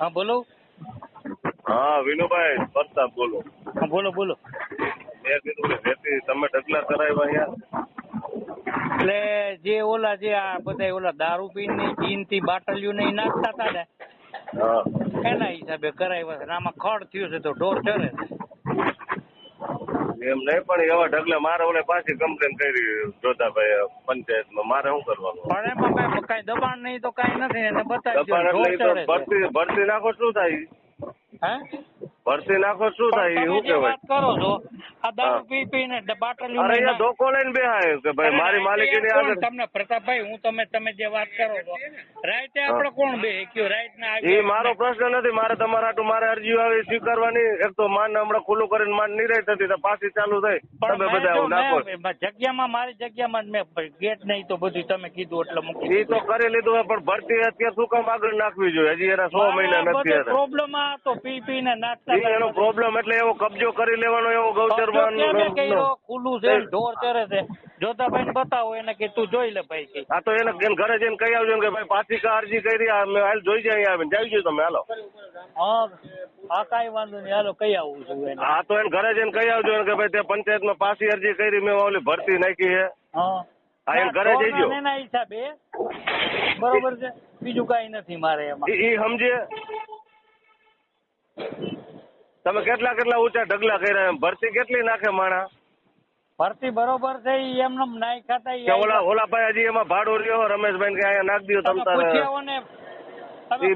હા બોલો. હા વિનુભાઈ પ્રતાપ બોલો. હા બોલો બોલો. તમે ઢગલા કરાવ્યા યાર એટલે જે ઓલા જે આ બધા ઓલા દારૂ પીને ચીનથી બાટલીઓ ને નાખતા હતા ને એના હિસાબે કરાવ્યા છે. આમાં ખડ થયું છે તો ઢોર ચડે છે. એમ નહીં પણ એવા ઢગલે મારે ઓલે પાછી કમ્પ્લેન કરી જોધાભાઈ પંચાયતમાં. મારે શું કરવાનું? પણ એમાં કઈ કઈ દબાણ નહીં તો કઈ નથી એને બતાવી દબાણ ભરતી ભરતી નાખો શું થાય? હે? ભરતી નાખો શું થાય? શું જે કહેવાય? કરો છો આ દારૂ. પી પીને બાટલીઓ અરે અહીંયા ધોકો લઈને બેહાય કે ભાઈ મારી માલિકીની આગળ તમને પ્રતાપભાઈ હું તમે તમે જે વાત કરો છો. રાઈતે આપણે કોણ બે કયો રાઈટ ના એ મારો પ્રશ્ન નથી મારે તમારા હાટુ મારે અરજી આવી સ્વીકારવાની. એક તો માન હમણાં ખુલ્લું કરીને માન નિરાય થતી તો પાછી ચાલુ થઈ. તમે બધા એવું નાખો. જગ્યામાં મારી જગ્યામાં મેં ગેટ નહીં તો બધું તમે કીધું એટલે મૂકી એ તો કરી લીધું હોય પણ ભરતી અત્યારે શું કામ આગળ નાખવી જોઈએ? હજી એના સો મહિના નથી પ્રોબ્લેમ આ તો પી પી ને નાખતા એનો પ્રોબ્લેમ એટલે એવો કબજો કરી લેવાનો એવો ગૌચરવાનો કેમે કર્યો ખુલ્લું છે ઢોર ચરે છે. જોતાભાઈ ને બતાવો એને કે તું જોઈ લે ભાઈ આ તો એને એને ઘરે જઈને કહી આવજો કે ભાઈ પાછી કા અરજી કરી હાલ જોઈ જાય આવીને. જાવી જોઈએ તમે હાલો. હા કાંઈ વાંધો નહીં. હાલો કઈ આવું છું હા તો એને ઘરે જઈને કહી આવજો કે ભાઈ તે પંચાયતમાં પાછી અરજી કરી મેં ઓલી ભરતી નાખી છે. હા. હા, એને ઘરે જઈજો. એના હિસાબે બરોબર છે? બીજું કઈ નથી મારે એમાં. ઈ સમજે? તમે કેટલા કેટલા ઊંચા ઢગલા કર્યા એમ? ભરતી કેટલી નાખે માણા? ભરતી બરોબર છે ઈ એમને નાઈ ખાતા ઓલા ઓલા ભાઈ હજી એમાં ભાડો રહ્યો રમેશભાઈ કે અહીંયા નાખ દો તમે તારે.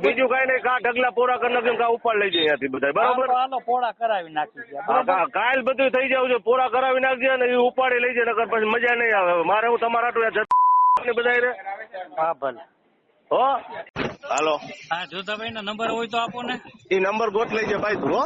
બીજું કઈ નહીં કા ઢગલા પોરા કરી નાખ્યું કા ઉપાડ લઈ જાય અહીંયાથી બધા બરોબર? હાલો, હાલો કરાવી નાખી કાલ બધું થઈ જાવ છે પોરા કરાવી નાખજે ને એ ઉપાડી લઈ જાય નકર પછી મજા નહીં આવે. મારે હું તમારા હાટુ બધા રે હા ભલે. હો? હાલો. હા જોતાભાઈ ના નંબર હોય તો આપો ને. એ નંબર ગોત લઈ જાય ભાઈ તું હો.